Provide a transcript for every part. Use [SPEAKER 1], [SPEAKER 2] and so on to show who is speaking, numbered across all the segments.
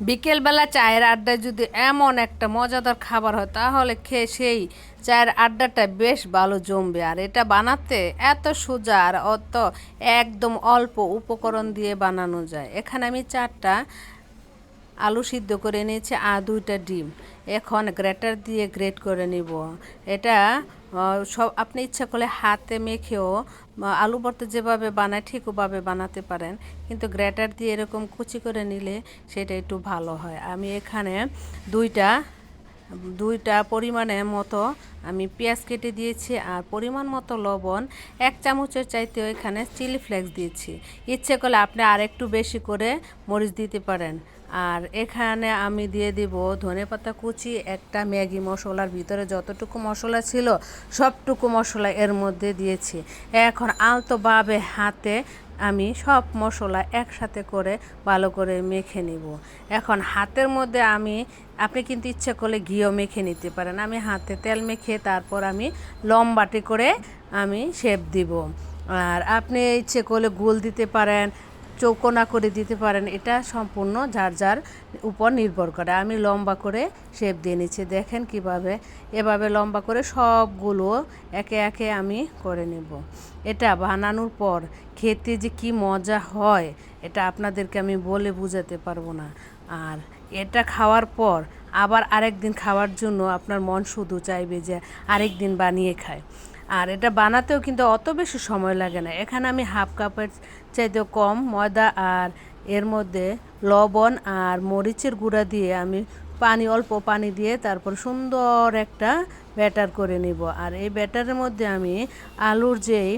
[SPEAKER 1] বিকেলবেলা চায়ের আড্ডায় যদি এমন একটা মজাদার খাবার হয়, তাহলে খেয়ে সেই চায়ের আড্ডাটা বেশ ভালো জমবে। আর এটা বানাতে এত সোজা আর অত একদম অল্প উপকরণ দিয়ে বানানো যায়। এখানে আমি চারটা আলু সিদ্ধ করে নিয়েছি আর দুইটা ডিম। এখন গ্রেটার দিয়ে গ্রেট করে নিব। এটা সব, আপনি ইচ্ছা করলে হাতে মেখেও আলু ভর্তা যেভাবে বানায় ঠিক ওভাবে বানাতে পারেন। কিন্তু গ্রেটার দিয়ে এরকম কুচি করে নিলে সেটা একটু ভালো হয়। আমি এখানে দুইটা দুইটা পরিমাণে মতো আমি পেঁয়াজ কেটে দিয়েছি আর পরিমাণ মতো লবণ, এক চামচের চাইতেও এখানে চিলি ফ্লেক্স দিয়েছি। ইচ্ছে করলে আপনি আর একটু বেশি করে মরিচ দিতে পারেন। আর এখানে আমি দিয়ে দিব ধনেপাতা কুচি, একটা ম্যাগি মশলার ভিতরে যতটুকু মশলা ছিল সবটুকু মশলা এর মধ্যে দিয়েছি। এখন আলতোভাবে হাতে আমি সব মশলা একসাথে করে ভালো করে মেখে নিব। এখন হাতের মধ্যে আমি, আপনি কিন্তু ইচ্ছে করলে ঘিও মেখে নিতে পারেন। আমি হাতে তেল মেখে তারপর আমি লম্বাটি করে আমি শেপ দিব। আর আপনি ইচ্ছে করলে গোল দিতে পারেন চৌকোনা করে দিতে পারেন, এটা সম্পূর্ণ যার যার উপর নির্ভর করে। আমি লম্বা করে শেপ দিয়ে নিচ্ছি, দেখেন কীভাবে। এভাবে লম্বা করে সবগুলো একে একে আমি করে নেব। এটা বানানোর পর খেতে যে কি মজা হয়, এটা আপনাদেরকে আমি বলে বোঝাতে পারব না। আর এটা খাওয়ার পর আবার আরেক দিন খাওয়ার জন্য আপনার মন শুধু চাইবে যে আরেক দিন বানিয়ে খায়। আর এটা বানাতেও কিন্তু অত বেশি সময় লাগে না। এখানে আমি হাফ কাপের চাইতেও কম ময়দা আর এর মধ্যে লবণ আর মরিচের গুঁড়া দিয়ে আমি পানি, অল্প পানি দিয়ে তারপর সুন্দর একটা ব্যাটার করে নিব। আর এই ব্যাটারের মধ্যে আমি আলুর যেই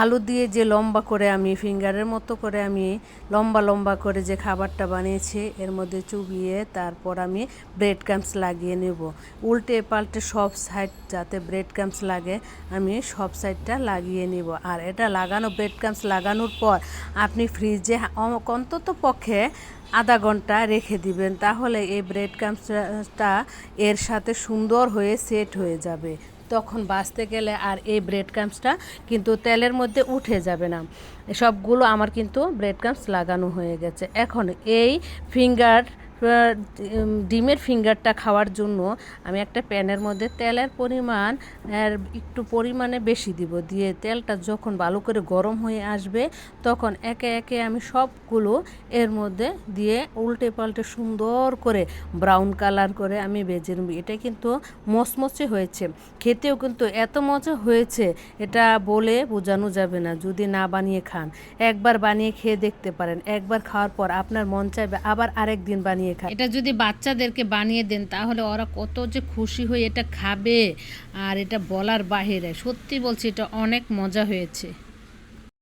[SPEAKER 1] আলু দিয়ে যে লম্বা করে আমি ফিঙ্গারের মতো করে আমি লম্বা লম্বা করে যে খাবারটা বানিয়েছি, এর মধ্যে চুবিয়ে তারপর আমি ব্রেড ক্রামস লাগিয়ে নেব। উল্টে পাল্টে সব সাইড যাতে ব্রেড ক্রামস লাগে, আমি সব সাইডটা লাগিয়ে নিব। আর এটা লাগানো ব্রেড ক্রামস লাগানোর পর আপনি ফ্রিজে অন্তত পক্ষে আধা ঘণ্টা রেখে দিবেন, তাহলে এই ব্রেড ক্রামসটা এর সাথে সুন্দর হয়ে সেট হয়ে যাবে। তখন বাঁচতে গেলে আর এই ব্রেড ক্রামসটা কিন্তু তেলের মধ্যে উঠে যাবে না। সবগুলো আমার কিন্তু ব্রেড ক্রামস লাগানো হয়ে গেছে। এখন এই ফিঙ্গার ডিমের ফিঙ্গারটা খাওয়ার জন্য আমি একটা প্যানের মধ্যে তেলের পরিমাণ একটু পরিমাণে বেশি দিব। দিয়ে তেলটা যখন ভালো করে গরম হয়ে আসবে, তখন একে একে আমি সবগুলো এর মধ্যে দিয়ে উল্টে পাল্টে সুন্দর করে ব্রাউন কালার করে আমি ভেজে নেব। এটা কিন্তু মচমচে হয়েছে। খেতেও কিন্তু এত মজা হয়েছে, এটা বলে বোঝানো যাবে না। যদি না বানিয়ে খান, একবার বানিয়ে খেয়ে দেখতে পারেন। একবার খাওয়ার পর আপনার মন চাইবে আবার আরেক দিন বানিয়ে খান এটা যদি বাচ্চাদেরকে বানিয়ে দেন, তাহলে ওরা কত যে খুশি হয়ে এটা খাবে। আর এটা বলার বাহিরে, সত্যি বলছি, এটা অনেক মজা হয়েছে।